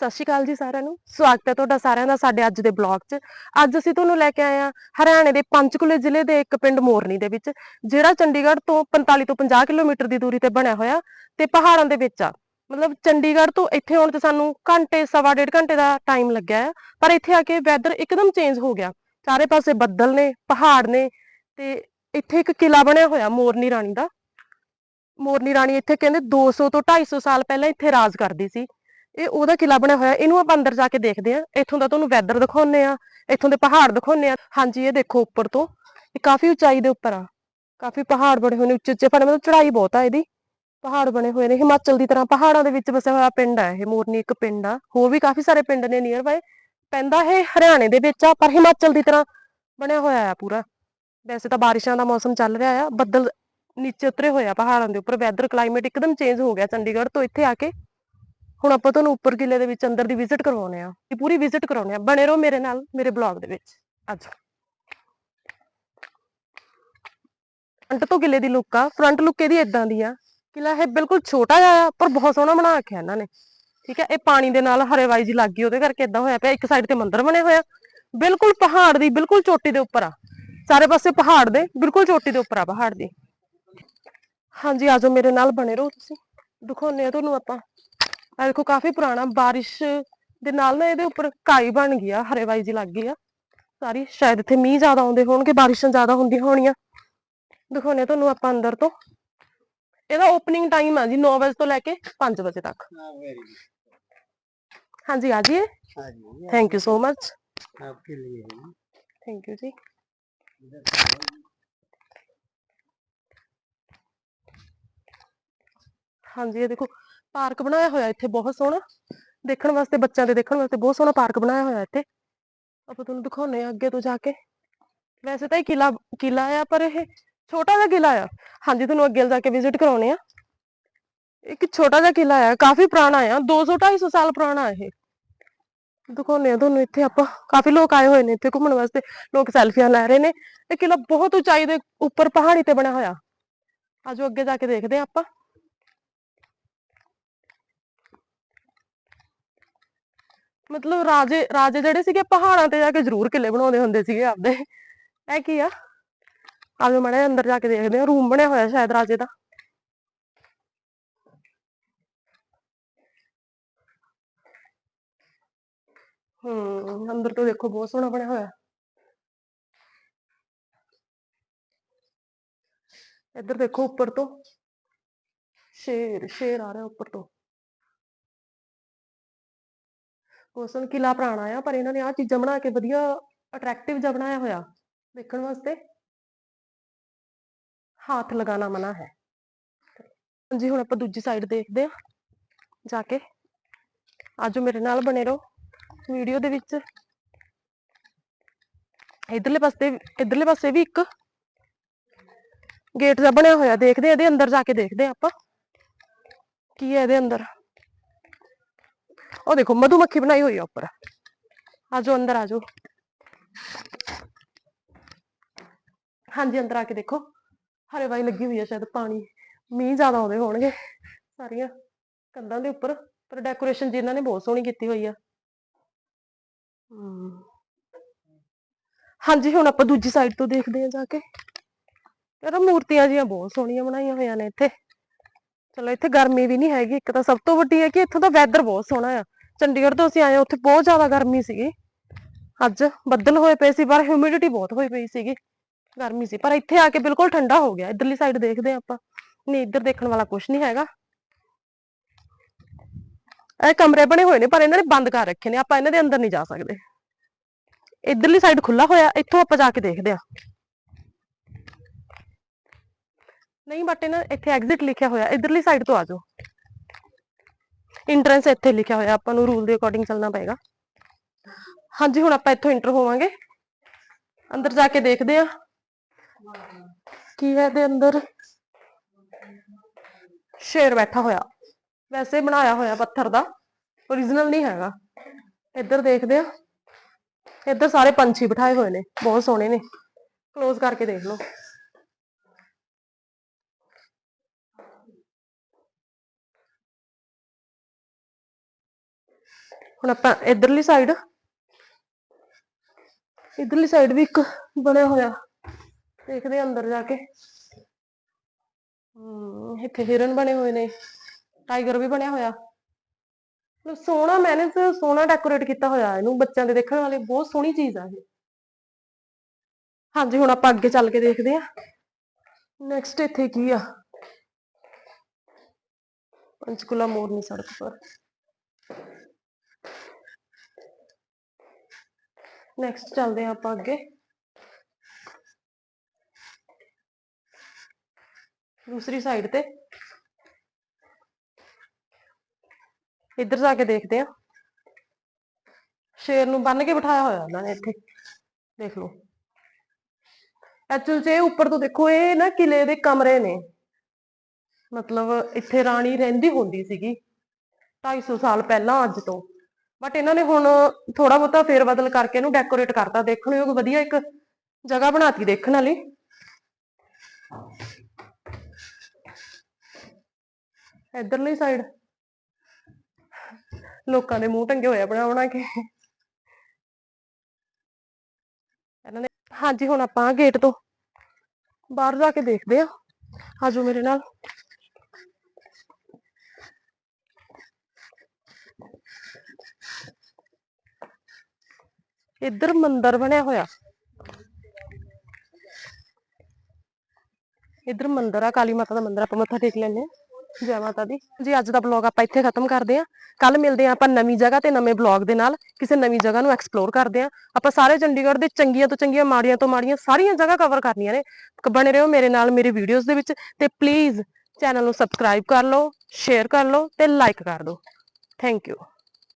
ਸਤਿ ਸ਼੍ਰੀ ਅਕਾਲ ਜੀ ਸਾਰਿਆਂ ਨੂੰ। ਸਵਾਗਤ ਹੈ ਤੁਹਾਡਾ ਸਾਰਿਆਂ ਦਾ ਸਾਡੇ ਅੱਜ ਦੇ ਬਲੌਗ 'ਚ। ਅੱਜ ਅਸੀਂ ਤੁਹਾਨੂੰ ਲੈ ਕੇ ਆਏ ਹਾਂ ਹਰਿਆਣੇ ਦੇ ਪੰਚਕੁਲੇ ਜ਼ਿਲ੍ਹੇ ਦੇ ਇੱਕ ਪਿੰਡ ਮੋਰਨੀ ਦੇ ਵਿੱਚ, ਜਿਹੜਾ ਚੰਡੀਗੜ੍ਹ ਤੋਂ 45 ਤੋਂ 50 ਕਿਲੋਮੀਟਰ ਦੀ ਦੂਰੀ ਤੇ ਬਣਿਆ ਹੋਇਆ ਤੇ ਪਹਾੜਾਂ ਦੇ ਵਿੱਚ ਆ। ਮਤਲਬ ਚੰਡੀਗੜ੍ਹ ਤੋਂ ਇੱਥੇ ਆਉਣ ਤੇ ਸਾਨੂੰ ਘੰਟੇ, ਸਵਾ ਡੇਢ ਘੰਟੇ ਦਾ ਟਾਈਮ ਲੱਗਿਆ ਆ, ਪਰ ਇੱਥੇ ਆ ਕੇ ਵੈਦਰ ਇੱਕਦਮ ਚੇਂਜ ਹੋ ਗਿਆ। ਚਾਰੇ ਪਾਸੇ ਬੱਦਲ ਨੇ, ਪਹਾੜ ਨੇ ਤੇ ਇੱਥੇ ਇੱਕ ਕਿਲਾ ਬਣਿਆ ਹੋਇਆ ਮੋਰਨੀ ਰਾਣੀ ਦਾ। ਮੋਰਨੀ ਰਾਣੀ ਇੱਥੇ ਕਹਿੰਦੇ 200 ਤੋਂ 250 ਸਾਲ ਪਹਿਲਾਂ ਇੱਥੇ ਰਾਜ ਕਰਦੀ ਸੀ। ਇਹ ਉਹਦਾ ਕਿਲਾ ਬਣਿਆ ਹੋਇਆ, ਇਹਨੂੰ ਆਪਾਂ ਅੰਦਰ ਜਾ ਕੇ ਦੇਖਦੇ ਆ ਇੱਥੋਂ ਦਾ ਤੁਹਾਨੂੰ ਵੈਦਰ ਦਿਖਾਉਨੇ ਆ ਇੱਥੋਂ ਦੇ ਪਹਾੜ ਦਿਖਾਉਨੇ ਆ ਹਾਂਜੀ, ਇਹ ਦੇਖੋ ਉੱਪਰ ਤੋਂ, ਇਹ ਕਾਫੀ ਉਚਾਈ ਦੇ ਉੱਪਰ ਆ। ਕਾਫੀ ਪਹਾੜ ਬਣੇ ਹੋਏ ਨੇ ਉੱਚੇ ਉੱਚੇ ਪਰ ਮਤਲਬ ਚੜਾਈ ਬਹੁਤ ਆ ਇਹਦੀ। ਪਹਾੜ ਬਣੇ ਹੋਏ ਨੇ, ਹਿਮਾਚਲ ਦੀ ਤਰ੍ਹਾਂ ਪਹਾੜਾਂ ਦੇ ਵਿੱਚ ਵਸਿਆ ਹੋਇਆ ਪਿੰਡ ਆ ਇਹ, ਮੋਰਨੀ ਇੱਕ ਪਿੰਡ ਆ। ਹੋਰ ਵੀ ਕਾਫੀ ਸਾਰੇ ਪਿੰਡ ਨੇ ਨੀਅਰ ਬਾਏ ਪੈਂਦਾ ਇਹ ਹਰਿਆਣੇ ਦੇ ਵਿੱਚ ਆ, ਪਰ ਹਿਮਾਚਲ ਦੀ ਤਰ੍ਹਾਂ ਬਣਿਆ ਹੋਇਆ ਆ ਪੂਰਾ। ਵੈਸੇ ਤਾਂ ਬਾਰਿਸ਼ਾਂ ਦਾ ਮੌਸਮ ਚੱਲ ਰਿਹਾ ਆ, ਬੱਦਲ ਨੀਚੇ ਉਤਰੇ ਹੋਇਆ ਪਹਾੜਾਂ ਦੇ ਉੱਪਰ ਵੈਦਰ ਕਲਾਈਮੇਟ ਇੱਕਦਮ ਚੇਂਜ ਹੋ ਗਿਆ ਚੰਡੀਗੜ੍ਹ ਤੋਂ ਇੱਥੇ ਆ ਕੇ। ਹੁਣ ਆਪਾਂ ਤੁਹਾਨੂੰ ਉੱਪਰ ਕਿਲੇ ਦੇ ਵਿੱਚ ਅੰਦਰ ਦੀ ਵਿਜ਼ਿਟ ਕਰਵਾਉਨੇ ਆ ਪੂਰੀ ਵਿਜ਼ਿਟ ਕਰਾਉਨੇ ਆ ਬਣੇ ਰਹੋ ਮੇਰੇ ਨਾਲ, ਮੇਰੇ ਬਲੌਗ ਦੇ ਵਿੱਚ। ਅੱਜ। ਫਰੰਟ ਤੋਂ ਕਿਲੇ ਦੀ ਲੁੱਕ ਆ। ਫਰੰਟ ਲੁੱਕ ਇਹਦੀ ਇਦਾਂ ਦੀ ਆ ਕਿਲਾ ਇਹ ਬਿਲਕੁਲ ਛੋਟਾ ਜਿਹਾ ਪਰ ਬਹੁਤ ਸੋਹਣਾ ਬਣਾ ਰੱਖਿਆ ਇਹਨਾਂ ਨੇ। ਠੀਕ ਹੈ ਇਹ ਪਾਣੀ ਦੇ ਨਾਲ ਹਰੇਵਾਈ ਜੀ ਲੱਗ ਗਈ ਉਹਦੇ ਕਰਕੇ ਇਦਾਂ ਹੋਇਆ ਪਿਆ। ਇੱਕ ਸਾਈਡ ਤੇ ਮੰਦਿਰ ਬਣੇ ਹੋਇਆ ਬਿਲਕੁਲ ਪਹਾੜ ਦੀ, ਬਿਲਕੁਲ ਚੋਟੀ ਦੇ ਉੱਪਰ ਆ। ਸਾਰੇ ਪਾਸੇ ਪਹਾੜ ਦੇ, ਬਿਲਕੁਲ ਚੋਟੀ ਦੇ ਉੱਪਰ ਆ ਪਹਾੜ ਦੀ। ਹਾਂਜੀ ਆਜੋ ਮੇਰੇ ਨਾਲ, ਬਣੇ ਰਹੋ ਤੁਸੀਂ। ਦਿਖਾਉਨੇ ਆ ਤੁਹਾਨੂੰ ਆਪਾਂ। ਆ ਦੇਖੋ ਕਾਫੀ ਪੁਰਾਣਾ ਬਾਰਿਸ਼ ਦੇ ਨਾਲ ਨਾ ਇਹਦੇ ਉੱਪਰ ਕਾਈ ਬਣ ਗਿਆ ਹਰੇਵਾਈ ਜੀ ਲੱਗ ਗਈ ਆ ਸਾਰੀ ਸ਼ਾਇਦ ਇੱਥੇ ਮੀਂਹ ਜ਼ਿਆਦਾ ਆਉਂਦੇ ਹੋਣਗੇ ਬਾਰਿਸ਼ਾਂ ਜ਼ਿਆਦਾ ਹੁੰਦੀਆਂ ਹੋਣੀਆਂ ਦਿਖਾਉਨੇ ਤੁਹਾਨੂੰ ਆਪਾਂ ਅੰਦਰ ਤੋਂ ਇਹਦਾ ਓਪਨਿੰਗ ਟਾਈਮ ਆ ਜੀ 9 ਵਜੇ ਤੋਂ ਲੈ ਕੇ 5 ਵਜੇ ਤੱਕ ਹਾਂਜੀ ਆ ਜੀ ਥੈਂਕ ਯੂ ਸੋ ਮਚ ਆਪਕੇ ਲਈ ਥੈਂਕ ਯੂ ਜੀ ਹਾਂਜੀ ਇਹ ਦੇਖੋ ਪਾਰਕ ਬਣਾਇਆ ਹੋਇਆ ਇੱਥੇ, ਬਹੁਤ ਸੋਹਣਾ। ਦੇਖਣ ਵਾਸਤੇ, ਬੱਚਿਆਂ ਦੇ ਦੇਖਣ ਵਾਸਤੇ ਬਹੁਤ ਸੋਹਣਾ ਪਾਰਕ ਬਣਾਇਆ ਹੋਇਆ ਇੱਥੇ। ਆਪਾਂ ਤੁਹਾਨੂੰ ਦਿਖਾਉਨੇ ਆ ਅੱਗੇ ਤੋਂ ਜਾ ਕੇ। ਵੈਸੇ ਤਾਂ ਇਹ ਕਿਲਾ ਕਿਲਾ ਆ, ਪਰ ਇਹ ਛੋਟਾ ਜਿਹਾ ਕਿਲਾ ਆ। ਹਾਂਜੀ, ਤੁਹਾਨੂੰ ਅੱਗੇ ਜਾ ਕੇ ਵਿਜ਼ਿਟ ਕਰਾਉਨੇ ਆ ਇੱਕ ਛੋਟਾ ਜਿਹਾ ਕਿਲਾ ਆ, ਕਾਫੀ ਪੁਰਾਣਾ ਆ 200 250 ਸਾਲ ਪੁਰਾਣਾ ਇਹ। ਦਿਖਾਉਨੇ ਆ ਤੁਹਾਨੂੰ ਇੱਥੇ ਆਪਾਂ। ਕਾਫੀ ਲੋਕ ਆਏ ਹੋਏ ਨੇ ਇੱਥੇ ਘੁੰਮਣ ਵਾਸਤੇ। ਲੋਕ ਸੈਲਫੀਆਂ ਲੈ ਰਹੇ ਨੇ। ਇਹ ਕਿਲਾ ਬਹੁਤ ਉਚਾਈ ਦੇ ਉੱਪਰ ਪਹਾੜੀ ਤੇ ਬਣਿਆ ਹੋਇਆ। ਆਜੋ ਅੱਗੇ ਜਾ ਕੇ ਦੇਖਦੇ ਆ ਆਪਾਂ। ਮਤਲਬ ਰਾਜੇ ਰਾਜੇ ਜਿਹੜੇ ਸੀਗੇ ਪਹਾੜਾਂ ਤੇ ਜਾ ਕੇ ਜ਼ਰੂਰ ਕਿਲੇ ਬਣਾਉਂਦੇ ਹੁੰਦੇ ਸੀਗੇ ਆਪਦੇ। ਇਹ ਕੀ ਆ? ਆਜੋ ਮੜੇ ਅੰਦਰ ਜਾ ਕੇ ਦੇਖਦੇ ਆ, ਰੂਮ ਬਣਿਆ ਹੋਇਆ ਸ਼ਾਇਦ ਰਾਜੇ ਦਾ। ਹੂੰ, ਅੰਦਰ ਤੋਂ ਦੇਖੋ, ਬਹੁਤ ਸੋਹਣਾ ਬਣਿਆ ਹੋਇਆ। ਇੱਧਰ ਦੇਖੋ, ਉੱਪਰ ਤੋਂ। ਸ਼ੇਰ ਸ਼ੇਰ ਆ ਰਿਹਾ ਉੱਪਰ ਤੋਂ। ਕੋਸਨ ਕਿਲਾ ਪੁਰਾਣਾ ਆ, ਪਰ ਇਹਨਾਂ ਨੇ ਆ ਚੀਜ਼ਾਂ ਬਣਾ ਕੇ ਵਧੀਆ ਅਟਰੈਕਟਿਵ ਜਿਹਾ ਬਣਾਇਆ ਹੋਇਆ ਦੇਖਣ ਵਾਸਤੇ। ਹੱਥ ਲਗਾਣਾ ਮਨਾ ਹੈ। ਹਾਂਜੀ, ਹੁਣ ਆਪਾਂ ਦੂਜੀ ਸਾਈਡ ਦੇਖਦੇ ਆ ਜਾ ਕੇ। ਆਜੋ ਮੇਰੇ ਨਾਲ ਬਣੇ ਰਹੋ ਵੀਡੀਓ ਦੇ ਵਿੱਚ। ਇਧਰਲੇ ਪਾਸੇ ਇਧਰਲੇ ਪਾਸੇ ਵੀ ਇੱਕ ਗੇਟ ਜਿਹਾ ਬਣਿਆ ਹੋਇਆ, ਦੇਖਦੇ ਆ ਇਹਦੇ ਅੰਦਰ ਜਾ ਕੇ ਦੇਖਦੇ ਆ ਆਪਾਂ। ਕੀ ਹੈ ਇਹਦੇ ਅੰਦਰ? ਉਹ ਦੇਖੋ ਮਧੂਮੱਖੀ ਬਣਾਈ ਹੋਈ ਆ ਉੱਪਰ ਆਜੋ ਅੰਦਰ ਆਜੋ ਹਾਂਜੀ ਅੰਦਰ ਆ ਕੇ ਦੇਖੋ ਹਰੇ ਹਰੇਵਾਈ ਲੱਗੀ ਹੋਈ ਆ ਸ਼ਾਇਦ ਪਾਣੀ ਮੀਂਹ ਜ਼ਿਆਦਾ ਆਉਂਦੇ ਹੋਣਗੇ ਸਾਰੀਆਂ ਕੰਧਾਂ ਦੇ ਉੱਪਰ ਪਰ ਡੈਕੋਰੇਸ਼ਨ ਜੀ ਇਹਨਾਂ ਨੇ ਬਹੁਤ ਸੋਹਣੀ ਕੀਤੀ ਹੋਈ ਆ ਹਮ। ਹਾਂਜੀ ਹੁਣ ਆਪਾਂ ਦੂਜੀ ਸਾਈਡ ਤੋਂ ਦੇਖਦੇ ਹਾਂ ਜਾ ਕੇ ਯਾਰ ਮੂਰਤੀਆਂ ਜੀਆਂ ਬਹੁਤ ਸੋਹਣੀਆਂ ਬਣਾਈਆਂ ਹੋਈਆਂ ਨੇ ਇੱਥੇ ਚਲੋ ਇੱਥੇ ਗਰਮੀ ਵੀ ਨਹੀਂ ਹੈਗੀ ਇੱਕ ਤਾਂ ਸਭ ਤੋਂ ਵੱਡੀ ਹੈ ਕਿ ਇੱਥੋਂ ਦਾ ਵੈਦਰ ਬਹੁਤ ਸੋਹਣਾ ਆ ਚੰਡੀਗੜ੍ਹ ਤੋਂ ਅਸੀਂ ਆਏ ਉੱਥੇ ਬਹੁਤ ਜ਼ਿਆਦਾ ਗਰਮੀ ਸੀਗੀ। ਅੱਜ ਬੱਦਲ ਹੋਏ ਪਏ ਸੀ, ਪਰ ਹਿਊਮਿਡਿਟੀ ਬਹੁਤ ਹੋਈ ਪਈ ਸੀਗੀ। ਗਰਮੀ ਸੀ, ਪਰ ਇੱਥੇ ਆ ਕੇ ਬਿਲਕੁਲ ਠੰਡਾ ਹੋ ਗਿਆ। ਇਧਰਲੀ ਸਾਈਡ ਦੇਖਦੇ ਹਾਂ ਆਪਾਂ। ਨਹੀਂ, ਇੱਧਰ ਦੇਖਣ ਵਾਲਾ ਕੁਝ ਨਹੀਂ ਹੈਗਾ। ਇਹ ਕਮਰੇ ਬਣੇ ਹੋਏ ਨੇ, ਪਰ ਇਹਨਾਂ ਨੇ ਬੰਦ ਕਰ ਰੱਖੇ ਨੇ। ਆਪਾਂ ਇਹਨਾਂ ਦੇ ਅੰਦਰ ਨਹੀਂ ਜਾ ਸਕਦੇ। ਇਧਰਲੀ ਸਾਈਡ ਖੁੱਲਾ ਹੋਇਆ, ਇੱਥੋਂ ਆਪਾਂ ਜਾ ਕੇ ਦੇਖਦੇ ਆ ਨਹੀਂ ਬਟ ਇਹਨਾਂ ਇੱਥੇ ਐਗਜ਼ਿਟ ਲਿਖਿਆ ਹੋਇਆ। ਇਧਰਲੀ ਸਾਈਡ ਤੋਂ ਆ ਜਾਓ। ਇੰਟਰੈਂਸ ਇੱਥੇ ਲਿਖਿਆ ਹੋਇਆ, ਆਪਾਂ ਨੂੰ ਰੂਲ ਦੇ ਅਕੋਰਡਿੰਗ ਚੱਲਣਾ ਪਏਗਾ। ਹਾਂਜੀ, ਹੁਣ ਆਪਾਂ ਇੱਥੋਂ ਇੰਟਰ ਹੋਵਾਂਗੇ। ਅੰਦਰ ਜਾ ਕੇ ਦੇਖਦੇ ਆ ਕੀ ਹੈ ਇਹਦੇ ਅੰਦਰ? ਸ਼ੇਰ ਬੈਠਾ ਹੋਇਆ। ਵੈਸੇ ਬਣਾਇਆ ਹੋਇਆ ਪੱਥਰ ਦਾ। ਓਰੀਜਨਲ ਨਹੀਂ ਹੈਗਾ। ਇੱਧਰ ਦੇਖਦੇ ਆ ਇੱਧਰ ਸਾਰੇ ਪੰਛੀ ਬਿਠਾਏ ਹੋਏ ਨੇ। ਬਹੁਤ ਸੋਹਣੇ ਨੇ। ক্লোਜ਼ ਕਰਕੇ ਦੇਖ ਲਓ। ਹੁਣ ਆਪਾਂ ਇਧਰਲੀ ਸਾਈਡ ਇਧਰਲੀ ਸਾਈਡ ਵੀ ਇੱਕ ਬਣਿਆ ਹੋਇਆ। ਦੇਖਦੇ ਅੰਦਰ ਜਾ ਕੇ। ਹਮ, ਇੱਥੇ ਹਿਰਨ ਬਣੇ ਹੋਏ ਨੇ। ਟਾਈਗਰ ਵੀ ਬਣਿਆ ਹੋਇਆ। ਮਤਲਬ ਸੋਹਣਾ ਮੈਨੇ ਸੋਹਣਾ ਡੈਕੋਰੇਟ ਕੀਤਾ ਹੋਇਆ ਇਹਨੂੰ। ਬੱਚਿਆਂ ਦੇ ਦੇਖਣ ਵਾਲੇ ਬਹੁਤ ਸੋਹਣੀ ਚੀਜ਼ ਆ ਇਹ। ਹਾਂਜੀ, ਹੁਣ ਆਪਾਂ ਅੱਗੇ ਚੱਲ ਕੇ ਦੇਖਦੇ ਹਾਂ ਨੈਕਸਟ ਇੱਥੇ ਕੀ ਆ? ਪੰਚਕੂਲਾ ਮੋਰਨੀ ਸੜਕ ਪਰ। ਨੈਕਸਟ ਚੱਲਦੇ ਹਾਂ ਆਪਾਂ ਅੱਗੇ। ਦੂਸਰੀ ਸਾਈਡ ਤੇ। ਇੱਧਰ ਜਾ ਕੇ ਦੇਖਦੇ ਹਾਂ। ਸ਼ੇਰ ਨੂੰ ਬੰਨ ਕੇ ਬਿਠਾਇਆ ਹੋਇਆ ਉਹਨਾਂ ਨੇ ਇੱਥੇ। ਦੇਖ ਲਓ। ਐਕਚੁਅਲ 'ਚ ਉੱਪਰ ਤੋਂ ਦੇਖੋ, ਇਹ ਨਾ ਕਿਲੇ ਦੇ ਕਮਰੇ ਨੇ। ਮਤਲਬ ਇੱਥੇ ਰਾਣੀ ਰਹਿੰਦੀ ਹੁੰਦੀ ਸੀਗੀ। 250 ਸਾਲ ਪਹਿਲਾਂ ਅੱਜ ਤੋਂ। ਬਟ ਇਹਨਾਂ ਨੇ ਹੁਣ ਥੋੜਾ ਬਹੁਤਾ ਫੇਰ ਬਦਲ ਕਰਕੇ ਇਹਨੂੰ ਡੈਕੋਰੇਟ ਕਰਤਾ ਦੇਖਣ ਯੋਗ, ਵਧੀਆ ਇੱਕ ਜਗ੍ਹਾ ਬਣਾਤੀ ਦੇਖਣ ਵਾਲੀ। ਇਧਰਲੀ ਸਾਈਡ ਲੋਕਾਂ ਦੇ ਮੂੰਹ ਟੰਗੇ ਹੋਏ ਆ ਬਣਾ ਬਣਾ ਕੇ। ਇਹਨਾਂ ਨੇ ਹਾਂਜੀ, ਹੁਣ ਆਪਾਂ ਗੇਟ ਤੋਂ ਬਾਹਰ ਜਾ ਕੇ ਦੇਖਦੇ ਆ ਆਜੋ ਮੇਰੇ ਨਾਲ। ਇੱਧਰ ਮੰਦਿਰ ਬਣਿਆ ਹੋਇਆ। ਇੱਧਰ ਮੰਦਿਰ ਆ, ਕਾਲੀ ਮਾਤਾ ਦਾ ਮੰਦਿਰ, ਆਪਾਂ ਮੱਥਾ ਟੇਕ ਲੈਂਦੇ ਆ ਜੈ ਮਾਤਾ ਦੀ। ਜੀ, ਅੱਜ ਦਾ ਬਲੌਗ ਆਪਾਂ ਇੱਥੇ ਖਤਮ ਕਰਦੇ ਆ ਕੱਲ ਮਿਲਦੇ ਆ ਆਪਾਂ ਨਵੀਂ ਜਗ੍ਹਾ ਤੇ ਨਵੇਂ ਬਲੌਗ ਦੇ ਨਾਲ। ਕਿਸੇ ਨਵੀਂ ਜਗ੍ਹਾ ਨੂੰ ਐਕਸਪਲੋਰ ਕਰਦੇ ਆ ਆਪਾਂ ਸਾਰੇ ਚੰਡੀਗੜ੍ਹ ਦੇ ਚੰਗੀਆਂ ਤੋਂ ਚੰਗੀਆਂ, ਮਾੜੀਆਂ ਤੋਂ ਮਾੜੀਆਂ ਸਾਰੀਆਂ ਜਗ੍ਹਾ ਕਵਰ ਕਰਨੀਆਂ ਨੇ। ਕ- ਬਣੇ ਰਹੋ ਮੇਰੇ ਨਾਲ ਮੇਰੇ ਵੀਡੀਓਜ਼ ਦੇ ਵਿੱਚ ਤੇ ਪਲੀਜ਼ ਚੈਨਲ ਨੂੰ ਸਬਸਕ੍ਰਾਈਬ ਕਰ ਲਓ ਸ਼ੇਅਰ ਕਰ ਲਓ ਤੇ ਲਾਈਕ ਕਰ ਦਿਓ। Thank you